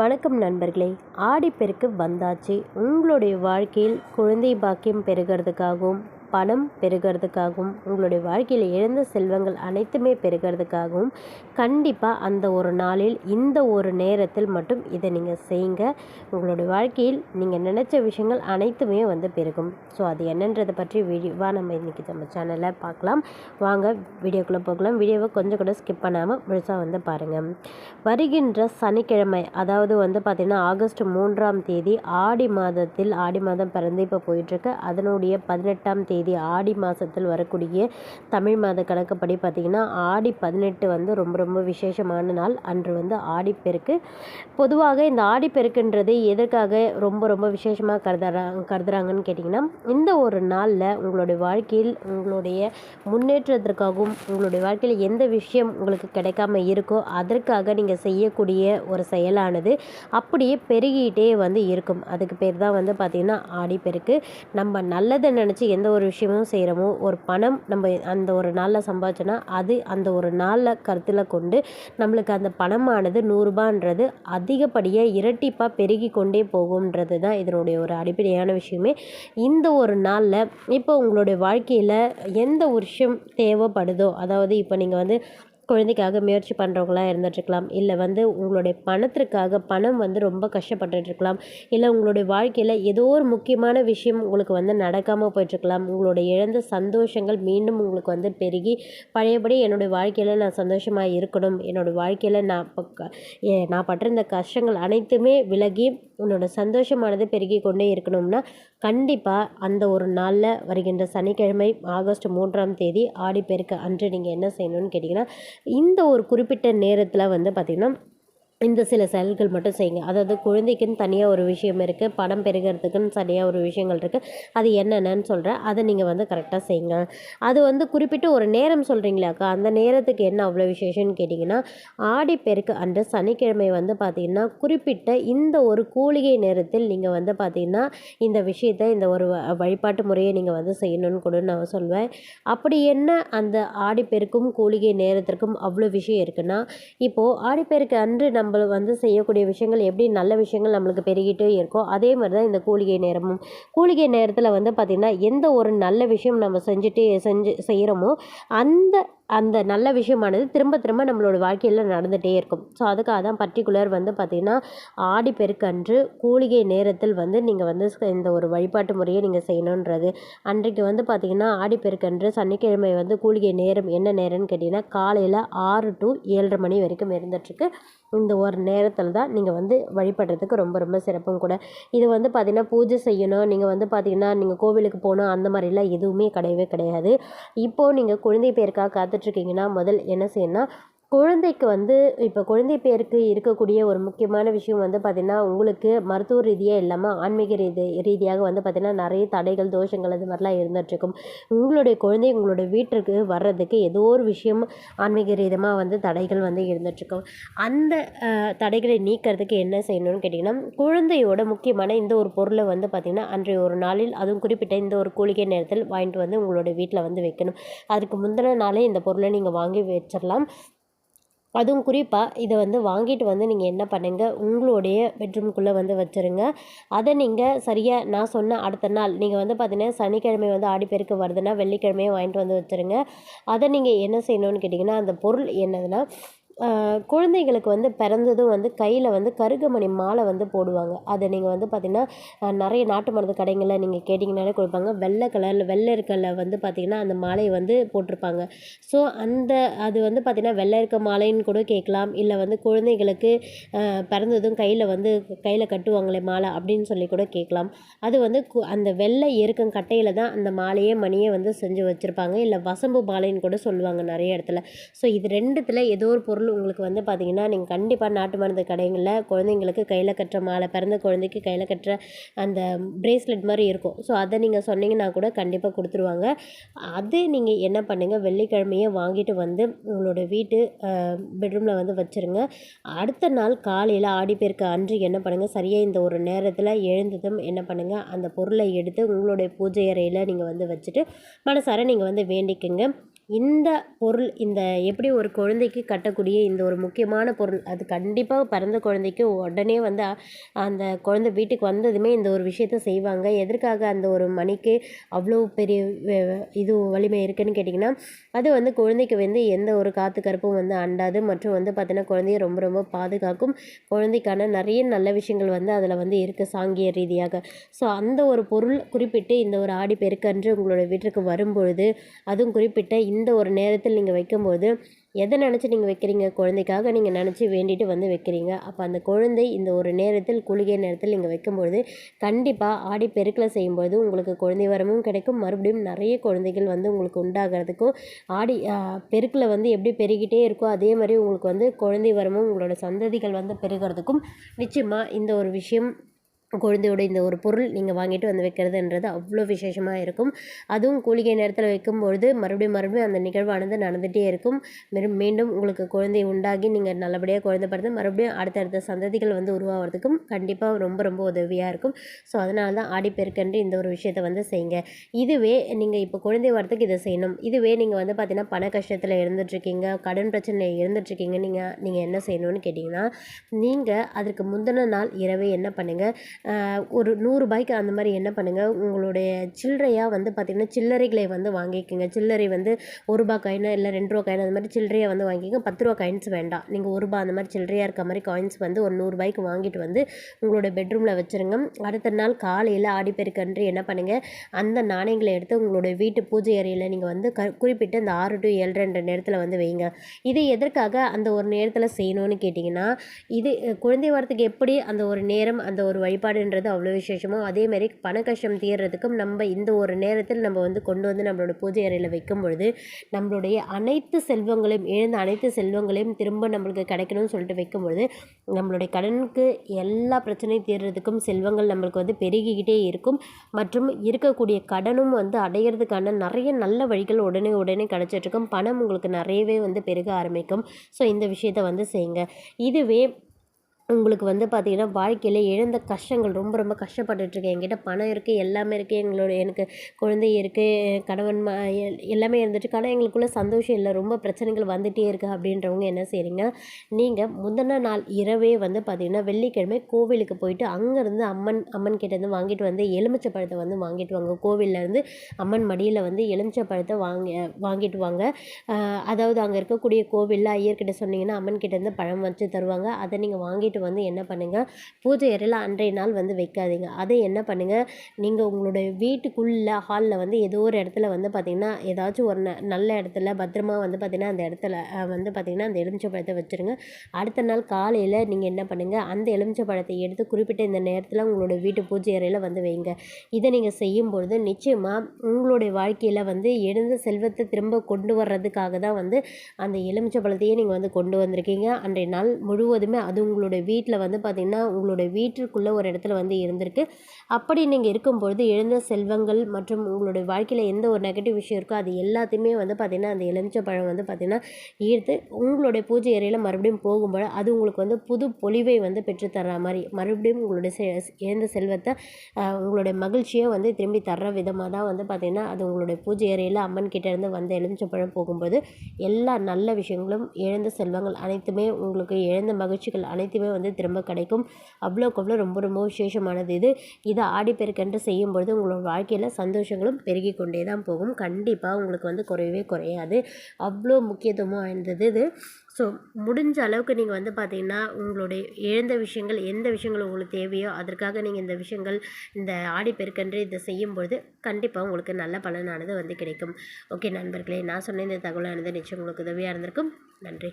வணக்கம் நண்பர்களே. ஆடிப்பெருக்கு வந்தாச்சு. உங்களுடைய வாழ்க்கையில் குழந்தை பாக்கியம் பெறுகிறதுக்காகவும் பணம் பெருகிறதுக்காகவும் உங்களுடைய வாழ்க்கையில் இழந்த செல்வங்கள் அனைத்துமே பெருகிறதுக்காகவும் கண்டிப்பாக அந்த ஒரு நாளில் இந்த ஒரு நேரத்தில் மட்டும் இதை நீங்கள் செய்யுங்க. உங்களுடைய வாழ்க்கையில் நீங்கள் நினச்ச விஷயங்கள் அனைத்துமே வந்து பெருகும். ஸோ அது என்னன்றதை பற்றி விரிவாக நம்ம இன்றைக்கி நம்ம சேனலில் பார்க்கலாம். வாங்க வீடியோக்குள்ளே போகலாம். வீடியோவை கொஞ்சம் கூட ஸ்கிப் பண்ணாமல் முழுசாக வந்து பாருங்கள் வருகின்ற சனிக்கிழமை அதாவது வந்து பார்த்திங்கன்னா ஆகஸ்ட் மூன்றாம் தேதி ஆடி மாதத்தில் ஆடி மாதம் பிறந்து இப்போ போயிட்டுருக்கு அதனுடைய பதினெட்டாம் தேதி ஆடி மாதத்தில் வரக்கூடிய தமிழ் மாத கணக்குப்படி பார்த்திங்கன்னா ஆடி பதினெட்டு வந்து ரொம்ப ரொம்ப விசேஷமான நாள். அன்று வந்து ஆடிப்பெருக்கு பொதுவாக இந்த ஆடிப்பெருக்குன்றது எதற்காக ரொம்ப ரொம்ப விசேஷமாக கருதுறாங்க கருதுறாங்கன்னு கேட்டிங்கன்னா இந்த ஒரு நாளில் உங்களுடைய வாழ்க்கையில் உங்களுடைய முன்னேற்றத்திற்காகவும் உங்களுடைய வாழ்க்கையில் எந்த விஷயம் உங்களுக்கு கிடைக்காம இருக்கோ அதற்காக நீங்கள் செய்யக்கூடிய ஒரு செயலானது அப்படியே பெருகிட்டே வந்து இருக்கும். அதுக்கு பேர் தான் வந்து பார்த்திங்கன்னா ஆடிப்பெருக்கு நம்ம நல்லதை நினச்சி எந்த ஒரு விஷயமும் செய்கிறோமோ ஒரு பணம் நம்ம அந்த ஒரு நாளில் சம்பாதிச்சோன்னா அது அந்த ஒரு நாளில் கருத்தில் கொண்டு நம்மளுக்கு அந்த பணமானது நூறுரூபான்றது அதிகப்படியாக இரட்டிப்பாக பெருகி கொண்டே போகும்ன்றது தான் இதனுடைய ஒரு அடிப்படையான விஷயமே. இந்த ஒரு நாளில் இப்போ உங்களுடைய வாழ்க்கையில் எந்த ஒரு விஷயம் தேவைப்படுதோ அதாவது இப்போ நீங்கள் வந்து குழந்தைக்காக முயற்சி பண்ணுறவங்களா இருந்துட்டுருக்கலாம். இல்லை வந்து உங்களுடைய பணத்திற்காக பணம் வந்து ரொம்ப கஷ்டப்பட்டுருக்கலாம் இல்லை உங்களுடைய வாழ்க்கையில் ஏதோ ஒரு முக்கியமான விஷயம் உங்களுக்கு வந்து நடக்காமல் போயிட்டுருக்கலாம். உங்களுடைய இழந்த சந்தோஷங்கள் மீண்டும் உங்களுக்கு வந்து பெருகி பழையபடி என்னுடைய வாழ்க்கையில் நான் சந்தோஷமாக இருக்கணும். என்னோடய வாழ்க்கையில் நான் நான் பட்டிருந்த கஷ்டங்கள் அனைத்துமே விலகி உன்னோட சந்தோஷமானது பெருகி கொண்டே இருக்கணும்னா கண்டிப்பாக அந்த ஒரு நாளில் வருகின்ற சனிக்கிழமை ஆகஸ்ட் மூன்றாம் தேதி ஆடிப்பெருக்கு அன்று நீங்கள் என்ன செய்யணும்னு கேட்டிங்கன்னா இந்த ஒரு குறிப்பிட்ட நேரத்தில் வந்து பார்த்திங்கன்னா இந்த சில செயல்கள் மட்டும் செய்யுங்க. அதாவது குழந்தைக்குன்னு தனியாக ஒரு விஷயம் இருக்குது படம் பெருகிறதுக்குன்னு தனியாக ஒரு விஷயங்கள் இருக்குது அது என்னென்னு சொல்கிறேன் அதை நீங்கள் வந்து கரெக்டாக செய்யுங்க. அது வந்து குறிப்பிட்ட ஒரு நேரம் சொல்கிறீங்களாக்கா அந்த நேரத்துக்கு என்ன அவ்வளோ விசேஷம்னு கேட்டிங்கன்னா ஆடி பெருக்கு அன்று சனிக்கிழமை வந்து பார்த்திங்கன்னா குறிப்பிட்ட இந்த ஒரு கூலிகை நேரத்தில் நீங்கள் வந்து பார்த்திங்கன்னா இந்த விஷயத்தை இந்த ஒரு வழிபாட்டு முறையை நீங்கள் வந்து செய்யணும்னு கூட நான் சொல்வேன். அப்படி என்ன அந்த ஆடிப்பெருக்கும் கூலிகை நேரத்திற்கும் அவ்வளோ விஷயம் இருக்குன்னா இப்போது ஆடிப்பெருக்கு அன்று நம்ம நம்ம வந்து செய்யக்கூடிய விஷயங்கள் எப்படி நல்ல விஷயங்கள் நம்மளுக்கு பெருகிட்டே இருக்கோ அதே மாதிரி தான் இந்த கூலிகை நேரமும். கூலிகை நேரத்தில் வந்து பார்த்திங்கன்னா எந்த ஒரு நல்ல விஷயம் நம்ம செஞ்சுட்டு செஞ்சு செய்கிறோமோ அந்த அந்த நல்ல விஷயமானது திரும்ப திரும்ப நம்மளோட வாழ்க்கையில் நடந்துகிட்டே இருக்கும். ஸோ அதுக்காக தான் பர்டிகுலர் வந்து பார்த்திங்கன்னா ஆடி பெருக்கன்று கூலிகை நேரத்தில் வந்து நீங்கள் வந்து இந்த ஒரு வழிபாட்டு முறையை நீங்கள் செய்யணுன்றது அன்றைக்கு வந்து பார்த்திங்கன்னா ஆடி பெருக்கன்று சனிக்கிழமை வந்து கூலிகை நேரம் என்ன நேரம்னு கேட்டிங்கன்னா காலையில் ஆறு டு ஏழரை மணி வரைக்கும் இருந்துகிட்ருக்கு இந்த ஒரு நேரத்தில் தான் நீங்கள் வந்து வழிபடுறதுக்கு ரொம்ப ரொம்ப சிறப்பும் கூட. இது வந்து பார்த்திங்கன்னா பூஜை செய்யணும். நீங்கள் வந்து பார்த்திங்கன்னா நீங்கள் கோவிலுக்கு போகணும். அந்த மாதிரிலாம் எதுவுமே கிடையவே கிடையாது. இப்போது நீங்கள் குழந்தை பேருக்காக பார்த்துட்ருக்கீங்கன்னா முதல் என்ன செய்யணும்னா குழந்தைக்கு வந்து இப்போ குழந்தை பேருக்கு இருக்கக்கூடிய ஒரு முக்கியமான விஷயம் வந்து பார்த்திங்கன்னா உங்களுக்கு மருத்துவ ரீதியாக இல்லாமல் ஆன்மீக ரீதி ரீதியாக வந்து பார்த்திங்கன்னா நிறைய தடைகள் தோஷங்கள் அது மாதிரிலாம் இருந்துகிட்ருக்கும் உங்களுடைய குழந்தை உங்களுடைய வீட்டிற்கு வர்றதுக்கு ஏதோ ஒரு விஷயம் ஆன்மீக ரீதமாக வந்து தடைகள் வந்து இருந்துகிட்ருக்கும் அந்த தடைகளை நீக்கிறதுக்கு என்ன செய்யணும்னு கேட்டிங்கன்னா குழந்தையோட முக்கியமான இந்த ஒரு பொருளை வந்து பார்த்திங்கன்னா அன்றைய ஒரு நாளில் அதுவும் குறிப்பிட்ட இந்த ஒரு கூலிகை நேரத்தில் வாங்கிட்டு வந்து உங்களோட வீட்டில் வந்து வைக்கணும். அதுக்கு முந்தின நாளே இந்த பொருளை நீங்கள் வாங்கி வச்சிடலாம். அதுவும் குறிப்பாக இதை வந்து வாங்கிட்டு வந்து நீங்கள் என்ன பண்ணுங்கள் உங்களுடைய பெட்ரூம்குள்ளே வந்து வச்சுருங்க. அதை நீங்கள் சரியாக நான் சொன்ன அடுத்த நாள் நீங்கள் வந்து பார்த்தீங்கன்னா சனிக்கிழமை வந்து ஆடிப்பெருக்கு வருதுன்னா வெள்ளிக்கிழமையே வாங்கிட்டு வந்து வச்சுருங்க. அதை நீங்கள் என்ன செய்யணும்னு கேட்டிங்கன்னா அந்த பொருள் என்னதுன்னா குழந்தைகளுக்கு வந்து பிறந்ததும் வந்து கையில் வந்து கருகமணி மாலை வந்து போடுவாங்க. அதை நீங்கள் வந்து பார்த்திங்கன்னா நிறைய நாட்டு மருந்து கடைங்களில் நீங்கள் கேட்டிங்கனாலே கொடுப்பாங்க. வெள்ளை கலரில் வெள்ளை இருக்கல வந்து பார்த்திங்கன்னா அந்த மாலையை வந்து போட்டிருப்பாங்க. ஸோ அந்த அது வந்து பார்த்திங்கன்னா வெள்ளை இருக்க மாலைன்னு கூட கேட்கலாம். இல்லை வந்து குழந்தைகளுக்கு பிறந்ததும் கையில் வந்து கையில் கட்டுவாங்களே மாலை அப்படின்னு சொல்லி கூட கேட்கலாம். அது வந்து அந்த வெள்ளை இருக்கும் கட்டையில் தான் அந்த மாலையே மணியே வந்து செஞ்சு வச்சுருப்பாங்க. இல்லை வசம்பு மாலைன்னு கூட சொல்லுவாங்க நிறைய இடத்துல. ஸோ இது ரெண்டுத்தில் ஏதோ ஒரு பொருள் உங்களுக்கு வந்து பார்த்திங்கன்னா நீங்கள் கண்டிப்பாக நாட்டு மருந்து கடைகளில் குழந்தைங்களுக்கு கையில் கட்டுற மாலை பிறந்த குழந்தைக்கு கையில் கட்டுற அந்த ப்ரேஸ்லெட் மாதிரி இருக்கும். ஸோ அதை நீங்கள் சொன்னீங்கன்னா கூட கண்டிப்பாக கொடுத்துருவாங்க. அது நீங்கள் என்ன பண்ணுங்கள் வெள்ளிக்கிழமையே வாங்கிட்டு வந்து உங்களோட வீட்டு பெட்ரூமில் வந்து வச்சுருங்க. அடுத்த நாள் காலையில் ஆடிப்பெருக்கு அன்று என்ன பண்ணுங்கள் சரியாக இந்த ஒரு நேரத்தில் எழுந்ததும் என்ன பண்ணுங்கள் அந்த பொருளை எடுத்து உங்களுடைய பூஜை அறையில் நீங்கள் வந்து வச்சுட்டு மனசார நீங்கள் வந்து வேண்டிக்குங்க. இந்த பொருள் இந்த எப்படி ஒரு குழந்தைக்கு கட்டக்கூடிய இந்த ஒரு முக்கியமான பொருள் அது கண்டிப்பாக பிறந்த குழந்தைக்கு உடனே வந்து அந்த குழந்தை வீட்டுக்கு வந்ததுமே இந்த ஒரு விஷயத்த செய்வாங்க. எதற்காக அந்த ஒரு மணிக்கு அவ்வளோ பெரிய இது வலிமை இருக்குதுன்னு கேட்டிங்கன்னா அது வந்து குழந்தைக்கு வந்து எந்த ஒரு காற்று கருப்பும் வந்து அண்டாது. மற்றும் வந்து பார்த்திங்கன்னா குழந்தைய ரொம்ப ரொம்ப பாதுகாக்கும். குழந்தைக்கான நிறைய நல்ல விஷயங்கள் வந்து அதில் வந்து இருக்குது சாங்கிய ரீதியாக. ஸோ அந்த ஒரு பொருள் குறிப்பிட்டு இந்த ஒரு ஆடி பெருக்கன்று உங்களோட வீட்டிற்கு வரும்பொழுது அதுவும் குறிப்பிட்ட இந்த இந்த ஒரு நேரத்தில் நீங்கள் வைக்கும்போது எதை நினச்சி நீங்கள் வைக்கிறீங்க? குழந்தைக்காக நீங்கள் நினச்சி வேண்டிட்டு வந்து வைக்கிறீங்க. அப்போ அந்த குழந்தை இந்த ஒரு நேரத்தில் குளிகை நேரத்தில் நீங்கள் வைக்கும்பொழுது கண்டிப்பாக ஆடி பெருக்கில் செய்யும்போது உங்களுக்கு குழந்தை வரமும் கிடைக்கும். மறுபடியும் நிறைய குழந்தைகள் வந்து உங்களுக்கு உண்டாகிறதுக்கும் ஆடி பெருக்கில் வந்து எப்படி பெருகிட்டே இருக்கோ அதே மாதிரி உங்களுக்கு வந்து குழந்தை வரமும் உங்களோட சந்ததிகள் வந்து பெருகிறதுக்கும் நிச்சயமாக இந்த ஒரு விஷயம் குழந்தையோட இந்த ஒரு பொருள் நீங்கள் வாங்கிட்டு வந்து வைக்கிறதுன்றது அவ்வளோ விசேஷமாக இருக்கும். அதுவும் கூலிகை நேரத்தில் வைக்கும்பொழுது மறுபடியும் மறுபடியும் அந்த நிகழ்வானது நடந்துகிட்டே இருக்கும். மீண்டும் உங்களுக்கு குழந்தை உண்டாகி நீங்கள் நல்லபடியாக குழந்தை பிறந்து மறுபடியும் அடுத்தடுத்த சந்ததிகள் வந்து உருவாகிறதுக்கும் கண்டிப்பாக ரொம்ப ரொம்ப உதவியாக இருக்கும். ஸோ அதனால தான் ஆடிப்பெருக்கன்று இந்த ஒரு விஷயத்தை வந்து செய்யுங்க. இதுவே நீங்கள் இப்போ குழந்தை வரத்துக்கு இதை செய்யணும். இதுவே நீங்கள் வந்து பார்த்தீங்கன்னா பண கஷ்டத்தில் இருந்துகிட்ருக்கீங்க கடன் பிரச்சனையில் இருந்துகிட்ருக்கீங்க நீங்கள் நீங்கள் என்ன செய்யணும்னு கேட்டிங்கன்னா நீங்கள் அதற்கு முந்தின நாள் இரவே என்ன பண்ணுங்கள் ஒரு நூறுரூபாய்க்கு அந்த மாதிரி என்ன பண்ணுங்கள் உங்களுடைய சில்லறையாக வந்து பார்த்திங்கன்னா சில்லறைகளை வந்து வாங்கிக்கோங்க. சில்லறை வந்து ஒரு ரூபா காயினு இல்லை ரெண்டு ரூபா காயின் அந்த மாதிரி சில்லறையாக வந்து வாங்கிக்கோங்க. பத்து ரூபா காயின்ஸ் வேண்டாம். நீங்கள் ஒரு ரூபா அந்த மாதிரி சில்லறையாக இருக்க மாதிரி காயின்ஸ் வந்து ஒரு நூறுரூபாய்க்கு வாங்கிட்டு வந்து உங்களோட பெட்ரூமில் வச்சுருங்க. அடுத்த நாள் காலையில் ஆடிப்பெருக்கன்று என்ன பண்ணுங்கள் அந்த நாணயங்களை எடுத்து உங்களுடைய வீட்டு பூஜை அறையில் நீங்கள் வந்து க குறிப்பிட்டு அந்த ஆறு டு ஏழு நேரத்தில் வந்து வைங்க. இது எதற்காக அந்த ஒரு நேரத்தில் செய்யணும்னு கேட்டிங்கன்னா இது குழந்தை வரத்துக்கு எப்படி அந்த ஒரு நேரம் அந்த ஒரு வழிபாடு வழிபாடுன்றது அவ்வளோ விசேஷமோ அதேமாரி பண கஷ்டம் தீர்றதுக்கும் நம்ம இந்த ஒரு நேரத்தில் நம்ம வந்து கொண்டு வந்து நம்மளோட பூஜை அறையில் வைக்கும் பொழுது நம்மளுடைய அனைத்து செல்வங்களையும் எழுந்த அனைத்து செல்வங்களையும் திரும்ப நம்மளுக்கு கிடைக்கணும்னு சொல்லிட்டு வைக்கும் பொழுது நம்மளுடைய கடனுக்கு எல்லா பிரச்சனையும் தீர்றதுக்கும் செல்வங்கள் நம்மளுக்கு வந்து பெருகிக்கிட்டே இருக்கும். மற்றும் இருக்கக்கூடிய கடனும் வந்து அடையிறதுக்கான நிறைய நல்ல வழிகள் உடனே உடனே கிடச்சிட்ருக்கும் பணம் உங்களுக்கு நிறையவே வந்து பெருக ஆரம்பிக்கும். ஸோ இந்த விஷயத்தை வந்து செய்யுங்க. இதுவே உங்களுக்கு வந்து பார்த்திங்கன்னா வாழ்க்கையில் இழந்த கஷ்டங்கள் ரொம்ப ரொம்ப கஷ்டப்பட்டுட்ருக்கேன் என்கிட்ட பணம் இருக்குது எல்லாமே இருக்குது எங்களோட எனக்கு குழந்தை இருக்குது கணவன் ம எல்லாமே இருந்துட்டு ஆனால் எங்களுக்குள்ளே சந்தோஷம் இல்லை. ரொம்ப பிரச்சனைகள் வந்துகிட்டே இருக்குது அப்படின்றவங்க என்ன செய்கிறீங்க நீங்கள் முந்தின நாள் இரவே வந்து பார்த்திங்கன்னா வெள்ளிக்கிழமை கோவிலுக்கு போயிட்டு அங்கேருந்து அம்மன் அம்மன் கிட்டேருந்து வாங்கிட்டு வந்து எலுமிச்சை பழத்தை வந்து வாங்கிட்டு வாங்க. கோவிலேருந்து அம்மன் மடியில் வந்து எலுமிச்சை பழத்தை வாங்கி வாங்கிட்டு வாங்க. அதாவது அங்கே இருக்கக்கூடிய கோவிலில் ஐயர்கிட்ட சொன்னீங்கன்னா அம்மன் கிட்டேருந்து பழம் வச்சு தருவாங்க. அதை நீங்கள் வாங்கிட்டு வந்து என்ன பண்ணுங்கள் பூஜை அறையில் அன்றைய நாள் வந்து வைக்காதீங்க. அதை என்ன பண்ணுங்கள் நீங்கள் உங்களுடைய வீட்டுக்குள்ளே ஹாலில் வந்து ஏதோ ஒரு இடத்துல வந்து பார்த்திங்கன்னா ஏதாச்சும் ஒரு ந நல்ல இடத்துல பத்திரமா வந்து பார்த்திங்கன்னா அந்த இடத்துல வந்து பார்த்திங்கன்னா அந்த எலுமிச்சை பழத்தை வச்சுருங்க. அடுத்த நாள் காலையில் நீங்கள் என்ன பண்ணுங்கள் அந்த எலுமிச்சை பழத்தை எடுத்து குறிப்பிட்ட இந்த நேரத்தில் உங்களோட வீட்டு பூஜை அறையில் வந்து வைங்க. இதை நீங்கள் செய்யும்பொழுது நிச்சயமாக உங்களுடைய வாழ்க்கையில் வந்து எழுந்த செல்வத்தை திரும்ப கொண்டு வர்றதுக்காக தான் வந்து அந்த எலுமிச்சை பழத்தையே நீங்கள் வந்து கொண்டு வந்திருக்கீங்க. அன்றைய நாள் முழுவதுமே அது உங்களுடைய வீட்டில் வந்து பார்த்திங்கன்னா உங்களுடைய வீட்டிற்குள்ளே ஒரு இடத்துல வந்து இருந்திருக்கு. அப்படி நீங்கள் இருக்கும்பொழுது எழுந்த செல்வங்கள் மற்றும் உங்களுடைய வாழ்க்கையில் எந்த ஒரு நெகட்டிவ் விஷயம் இருக்கோ அது எல்லாத்தையுமே வந்து பார்த்திங்கன்னா அந்த எலுமிச்சை பழம் வந்து பார்த்திங்கன்னா ஈர்த்து உங்களுடைய பூஜை அறையில் மறுபடியும் போகும்போது அது உங்களுக்கு வந்து புது பொலிவை வந்து பெற்றுத்தர்ற மாதிரி மறுபடியும் உங்களுடைய செ எழுந்த செல்வத்தை உங்களுடைய மகிழ்ச்சியை வந்து திரும்பி தர்ற விதமாக தான் வந்து பார்த்திங்கன்னா அது உங்களுடைய பூஜை அறையில் அம்மன் கிட்டேருந்து வந்த எலுமிச்சப்பழம் போகும்போது எல்லா நல்ல விஷயங்களும் எழுந்த செல்வங்கள் அனைத்துமே உங்களுக்கு எழுந்த மகிழ்ச்சிகள் அனைத்துமே வந்து திரும்ப கிடைக்கும். அவ்வளோக்கு அவ்வளோ ரொம்ப ரொம்ப விசேஷமானது இது. இதை ஆடிப்பெருக்கன்று செய்யும்பொழுது உங்களோட வாழ்க்கையில் சந்தோஷங்களும் பெருகி கொண்டே தான் போகும். கண்டிப்பாக உங்களுக்கு வந்து குறையவே குறையாது. அவ்வளோ முக்கியத்துவம் வாய்ந்தது இது. ஸோ முடிஞ்ச அளவுக்கு நீங்கள் வந்து பார்த்தீங்கன்னா உங்களுடைய இழந்த விஷயங்கள் எந்த விஷயங்கள் உங்களுக்கு தேவையோ அதற்காக நீங்கள் இந்த விஷயங்கள் இந்த ஆடிப்பெருக்கன்று இதை செய்யும்பொழுது கண்டிப்பாக உங்களுக்கு நல்ல பலனானது வந்து கிடைக்கும். ஓகே நண்பர்களே நான் சொன்ன இந்த தகவலானது நிச்சயம் உங்களுக்கு உதவியாக இருந்திருக்கும். நன்றி.